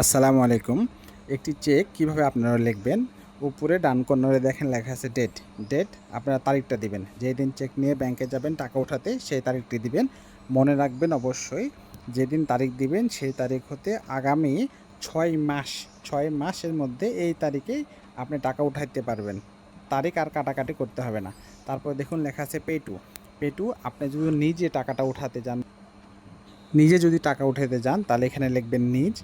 আসসালামু আলাইকুম। একটি চেক কীভাবে আপনারা লিখবেন? উপরে ডান কর্নারে দেখেন লেখা আছে ডেট ডেট আপনারা তারিখটা দিবেন। যেই দিন চেক নিয়ে ব্যাংকে যাবেন, টাকা উঠাতে সেই তারিখটি দিবেন। মনে রাখবেন অবশ্যই, যেদিন তারিখ দিবেন সেই তারিখ হতে আগামী ছয় মাস, ছয় মাসের মধ্যে এই তারিখেই আপনি টাকা উঠাইতে পারবেন। তারিখ আর কাটাকাটি করতে হবে না। তারপর দেখুন লেখা আছে পেটু পেটু আপনি যদি নিজে টাকাটা উঠাতে যান, নিজে যদি টাকা উঠাতে যান, তাহলে এখানে লিখবেন নিজ।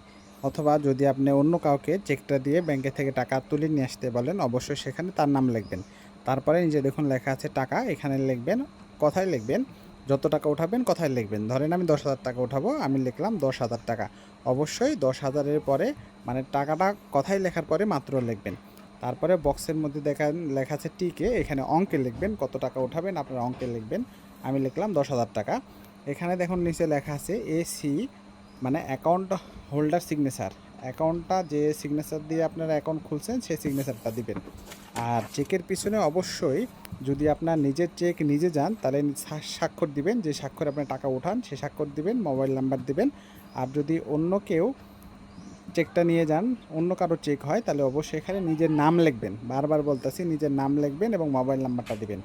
অথবা যদি আপনি অন্য কাউকে চেকটা দিয়ে ব্যাংকে থেকে টাকা তুলে নিয়ে আসতে বলেন, অবশ্যই সেখানে তার নাম লিখবেন। তারপরে নিজে দেখুন লেখা আছে টাকা, এখানে লিখবেন, কথায় লিখবেন, যত টাকা উঠাবেন কথায় লিখবেন। ধরেন আমি দশ হাজার টাকা উঠাবো, আমি লিখলাম দশ হাজার টাকা। অবশ্যই দশ হাজারের পরে মানে টাকাটা কথায় লেখার পরে মাত্র লিখবেন। তারপরে বক্সের মধ্যে দেখেন লেখা আছে টিকে এখানে অঙ্কে লিখবেন, কত টাকা উঠাবেন, আপনার অঙ্কে লিখবেন। আমি লিখলাম দশ হাজার টাকা। এখানে দেখুন নিচে লেখা আছে এসি মানে অ্যাকাউন্ট হোল্ডার সিগনেচার অ্যাকাউন্টটা যে সিগনেচার দিয়ে আপনারা অ্যাকাউন্ট খুলছেন, সেই সিগনেচারটা দিবেন। আর চেকের পিছনে অবশ্যই যদি আপনার নিজের চেক নিজে যান, তাহলে স্বাক্ষর দিবেন। যে স্বাক্ষর আপনি টাকা উঠান সে স্বাক্ষর দিবেন মোবাইল নাম্বার দিবেন। আর যদি অন্য কেউ চেকটা নিয়ে যান, অন্য কারও চেক হয়, তাহলে অবশ্যই এখানে নিজের নাম লিখবেন। বারবার বলতেছি, নিজের নাম লিখবেন এবং মোবাইল নাম্বারটা দিবেন।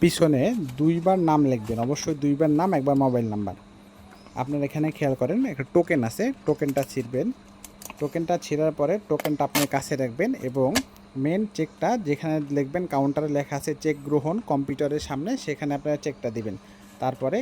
পিছনে দুইবার নাম লিখবেন। অবশ্যই দুইবার নাম, একবার মোবাইল নাম্বার আপনারা এখানে খেয়াল করেন, একটা টোকেন আছে টোকেনটা ছিঁড়বেন। টোকেনটা ছিঁড়ার পরে টোকেনটা আপনার কাছে রাখবেন এবং মেন চেকটা যেখানে লিখবেন কাউন্টারে লেখা আছে চেক গ্রহণ কম্পিউটারের সামনে, সেখানে আপনারা চেকটা দিবেন। তারপরে